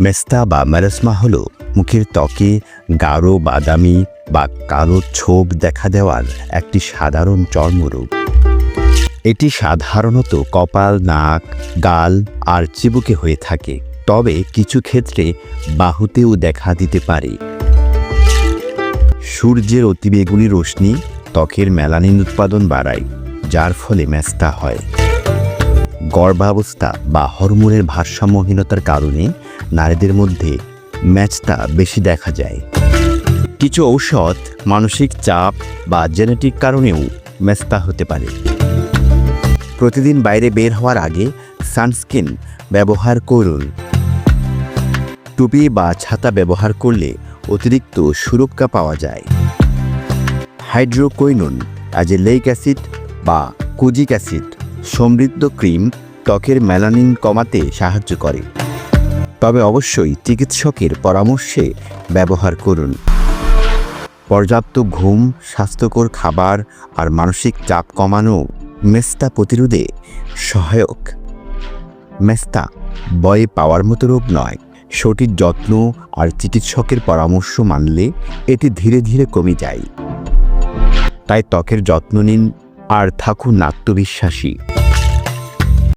মেস্তা বা ম্যারাসমা হল মুখের ত্বকে গাঢ় বাদামি বা কালো ছোপ দেখা দেওয়ার একটি সাধারণ চর্মরূপ এটি সাধারণত কপাল, নাক, গাল আর চিবুকে হয়ে থাকে। তবে কিছু ক্ষেত্রে বাহুতেও দেখা দিতে পারে। সূর্যের অতিবেগুনি রশ্মি ত্বকের মেলানিন উৎপাদন বাড়ায়, যার ফলে ম্যাস্তা হয়। গর্ভাবস্থা বা হরমোনের ভারসাম্যহীনতার কারণে নারীদের মধ্যে ম্যাচটা বেশি দেখা যায়। কিছু ঔষধ মানসিক চাপ বা জেনেটিক কারণেও ম্যাস্তা হতে পারে। প্রতিদিন বাইরে বের হওয়ার আগে সানস্ক্রিন ব্যবহার করুন। টুপি বা ছাতা ব্যবহার করলে অতিরিক্ত সুরক্ষা পাওয়া যায়। হাইড্রোকোইনুন, অ্যাজেলেইক অ্যাসিড বা কুজিক অ্যাসিড সমৃদ্ধ ক্রিম ত্বকের মেলানিন কমাতে সাহায্য করে। তবে অবশ্যই চিকিৎসকের পরামর্শে ব্যবহার করুন। পর্যাপ্ত ঘুম, স্বাস্থ্যকর খাবার আর মানসিক চাপ কমানো মেস্তা প্রতিরোধে সহায়ক। মেস্তা বয়ে পাওয়ার মতো রোগ নয়। সঠিক যত্ন আর চিকিৎসকের পরামর্শ মানলে এটি ধীরে ধীরে কমে যায়। তাই ত্বকের যত্ন নিন আর থাকুন আত্মবিশ্বাসী।